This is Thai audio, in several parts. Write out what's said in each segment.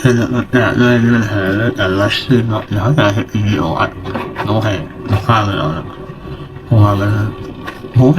คือเนี่ยเลยมีปัญหาเรื่องการรัชชื่อเนาะแล้วก็การเห็นวิดีโออัดน้องให้น้องข้ามไปแล้วนะเพราะว่ามันหูเ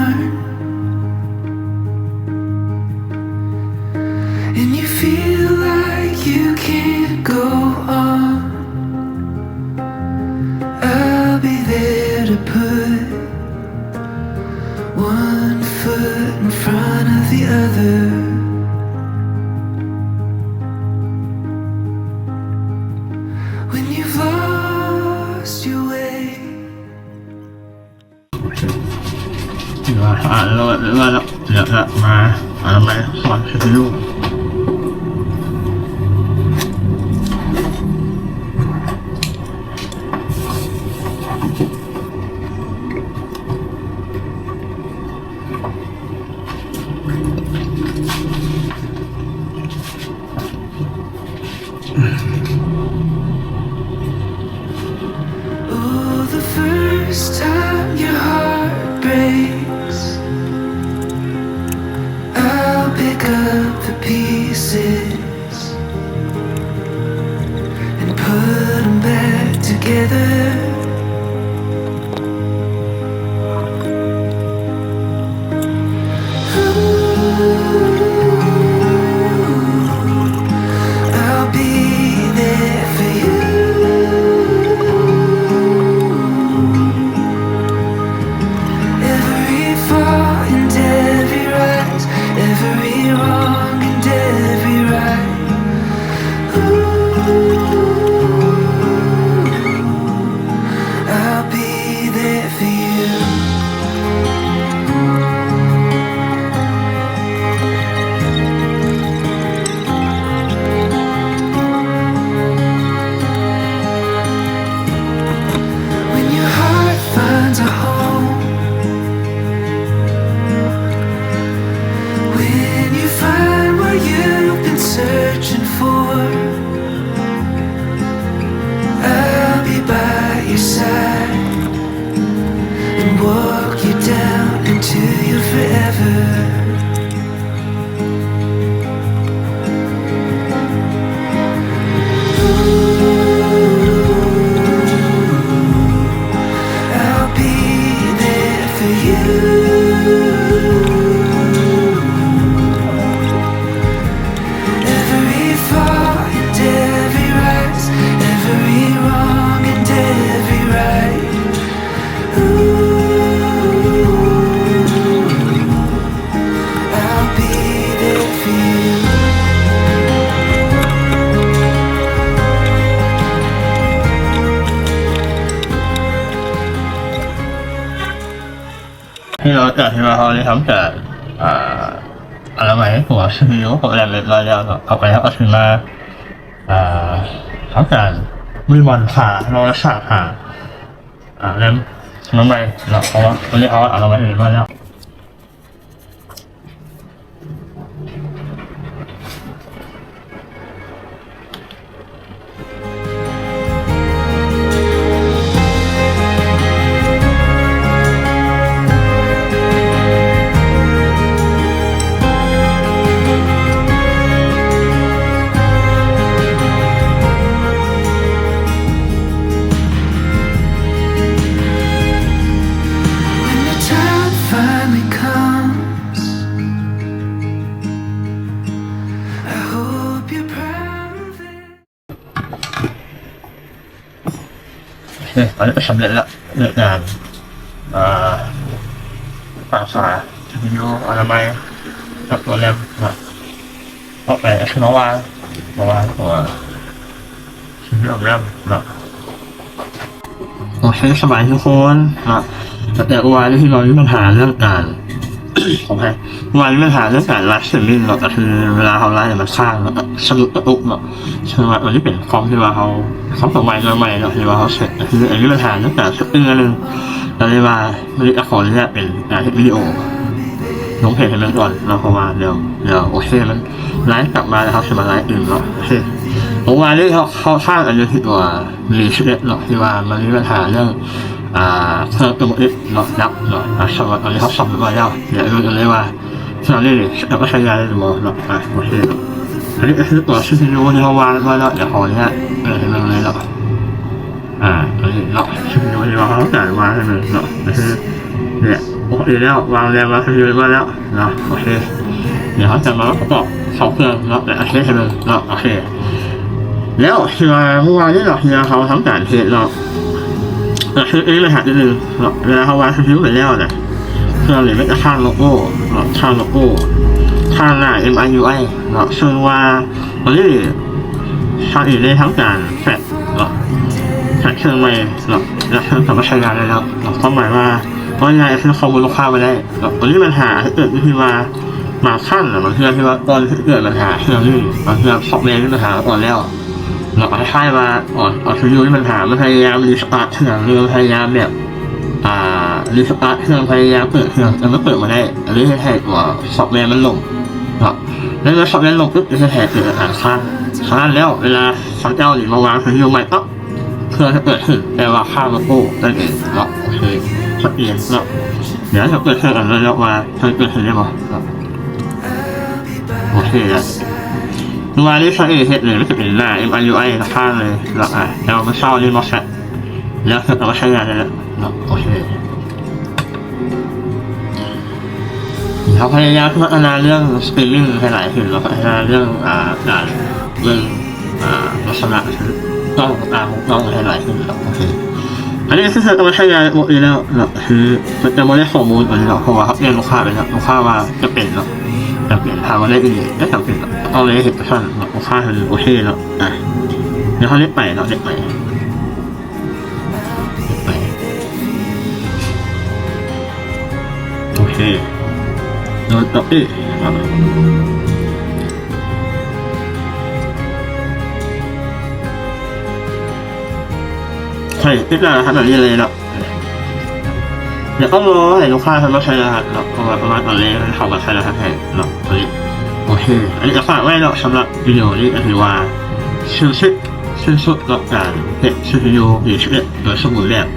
other. When you've lost your way. ถือว่าอ่านแล้วแล้วแล้วเดี๋ยวจะมาอ่านมาสอนคือลูก pieces and put them back together. What ที่เราจัดที่มาเขาได้ทำจากอ่าอะไรไหมหัวซีอิ๊วของแรมเล็ดรอยยาวเอาไปแล้วก็ถึงมาอ่าทำจากมือบอลขาเรารักษาขาอ่าแล้วน้ำไปเราเอาว่าวันนี้เขาเอาไปอื่นมายยาว เคตอนนี้สำเร็จแล้วเรื่องงานอ่าภาษาวิดีโออนามัยกับตัวแรมนะเพราะไปคือเมื่อวานเมื่อวานตัวเริ่มเริ่มนะโอเคสบายทุกคนนะแต่เมื่อวาที่เรามีปัญหาเรื่องการ ขออภัยมื่อวานมีปัญหาเรื่องการไลฟ์สตรีมมิ่งเนาะแต่คือเวลาเขาไลฟ์เนี่ยมันข้างแล้วสะดุดกระตุกเนาะใช่ไหมวันนี้เป็นคอมที่ว่าเขาเขาส่งไมค์มาใหม่เนาะที่ว่าเขาเสร็จคืออันนี้ปัญหาเรื่องการเซตติ้อนหนึงเราเลยว่าไม่ได้ขออนุญาตเป็นกาวิดีโอลงเพจให้มันก่อนเราพอมาเดี๋ยวเดี๋ยวโอเคมันไลฟ์กลับมาแล้วเขาจะมาไลฟ์อื่นเนาะโอเคผมว่านี่เขาเขาสร้างอันนี้ที่ตัวรีเซ็ตเนาะที่ว่ามันมีปัญหาเรื่อง อ่าเครื่องตัวเอ็กเนาะยับเนาะอะสำหรับอันนี้เขาสับมาแล้วเดี๋ยวดูกันเลยว่าสำหรับนี่เราก็ใช้งานได้หรือเปล่าเนาะอะโอเคนะอันนี้คือตัวชื่อที่รู้ที่เขาวางไว้แล้วเดี๋ยวขออนุญาตเออให้มันเลยเนาะอ่าอันนี้เนาะชื่อที่รู้ที่เขาจ่ายมาให้เนาะคือเนี่ยปกติแล้ววางแรมมาคือเยอะมาแล้วนะโอเคเดี๋ยวเขาจะมาประกอบสองเครื่องเนาะแต่อเคใช่ไหมเนาะโอเคแล้วเฮียเมื่อวานนี้เนาะเฮียเขาทำการเทสเนาะ แต่คือเอ๊ะเลยหานิดนึงเวลาเขาวางคิวไปแล้วเนี่ยเครื่องเลยไม่จะข้างโลโก้เนาะข้างโลโก้ข้างหน้า M I U I เนาะซึ่งว่าตอนนี้ทางอื่นได้ทั้งการแฟลชเนาะแข่งเครื่องใหม่หรอกแล้วเครื่องสามารถใช้งานได้แล้วหรอกความหมายว่าว่ายังไงคือข้อมูลลูกค้าไปได้หรอกวันนี้ปัญหาที่เกิดขึ้นมามาขั้นหรือบางเรื่อที่ว่าตอนที่เกิดปัญหาเครื่องนี้บางเรื่อซอฟต์แวร์มีปัญหาก่อนแล้ว หรอกคล้ายๆว่าอ่อนอ่อนฟิวมีปัญหามันพยายามรีสตาร์ทเครื่องหรือพยายามแบบอ่ารีสตาร์ทเครื่องพยายามเปิดเครื่องแต่ไม่เปิดมาได้อันนี้แท้ๆว่าซอฟต์แวร์มันลงหรอกแล้วเมื่อซอฟต์แวร์ลงปุ๊บจะแท้ๆเกิดปัญหาค้างค้างแล้วเวลาสังเจ้าหรือมาวางฟิวใหม่ปั๊บเพื่องจะเกิดขึ้นแต่ว่าข้ามมาโอ้นั่นเองเนาะโอเคชัดเจนเนาะเดี๋ยวจะเกิดขึ้นกันแล้วว่าเคยเกิดขึ้นได้ไหมเนาะโอเคนะ มาที่ใช้เอเเลยไม่จะเป็นหน้า M I U I ข้างเลยเนาะอะแล้วมันเศร้านี่มาแซะแล้วเราก็ใช้งานได้แล้วนะโอเคเขาพยายามพัฒนาเรื่องสตรีมมิ่งให้หลายขึ้นแล้วพัฒนาเรื่องอ่าการเรื่องอ่าลักษณะต้องตามต้องให้หลายขึ้นแล้วโอเคอันนี้คือจะมาใช้งานหมดเลยแล้วเนาะคือมันจะม่ได้ข้อมูลอันนี้หรอกเพราะว่าเขาเรียนลูกค้าไปแล้วลูกค้าว่าจะเป็นเนาะ จะเปลี่ยนทางมาได้อีกก็จำเป็นเนาะเอาเลยเหตุผลเนาะลูกค้าคือโอเคเนาะอะเดี๋ยวเขาเรียกไปเนาเรียกไปเรียกไปโอเคโดนต่ออีกอะใช่ติดรหัสแบบนี้เลยเนาะเดี๋ยวต้องรอให้ลูกค้าทำมาใช้รหัสเนาะประมาณประมาณตอนนี้เขามาใช้รหัสให้เนาะโอเคอันนี้จะฝากไว้เนาะสำหรับวิดีโอนี้ก็คือว่าชื่อชิดชื่อสุดต่อการเก็บชื่อวิดีโอหรือชื่อโดยสมุดแบบ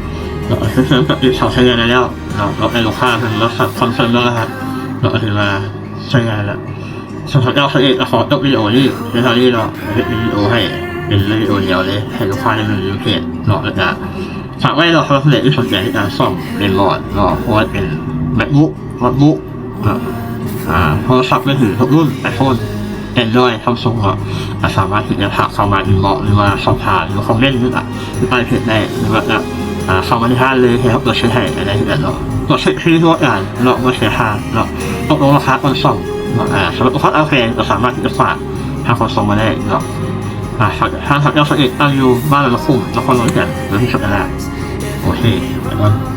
เนาะเสริมกับที่เขาใช้งานแล้วเนาะเราให้ลูกค้าเป็นรับสั่งคอนเฟิร์มแล้วนะครับเนาะถือว่าใช้งานแล้วสำหรับเราเองขอจบวิดีโอนี้ในตอนนี้เนาะวิดีโอให้เป็นวิดีโอเดียวเลยให้ลูกค้าได้มาดูเพจเนาะแล้วก็ากไว้เนาะสำหรับผู้ใดที่สนใจในการซ่อมเรียนบอดเนาะเพราะว่าเป็น MacBook MacBook เนาะอ่าโทรศัพท์มือถือทุกรุ่นไอโฟนแอนดรอยซัมซุงเนาะอ่าสามารถที่จะถามเข้ามาอินบ็อกหรือว่าสอบถามหรือคอมเมนต์หรืออะที่ใต้เพจได้หรือว่าจะอ่าเข้ามาที่ห้างเลยครับตัวเช็คให้อะไรที่นั่นเนาตัวเช็คที่ทั่วงานเนาะมาเสียค่าเนาะตกลงราคาตอนซ่อมอ่าสำหรับลูกค้าเอาแฟนก็สามารถที่จะฝากทางคอนส่งมาได้เนาะ อ่าทางทางทางเอลสเอ็ดตั้งอยู่บ้านเราคุ้มนครนนท์กันหรือที่สุดนะโอเคแล้ว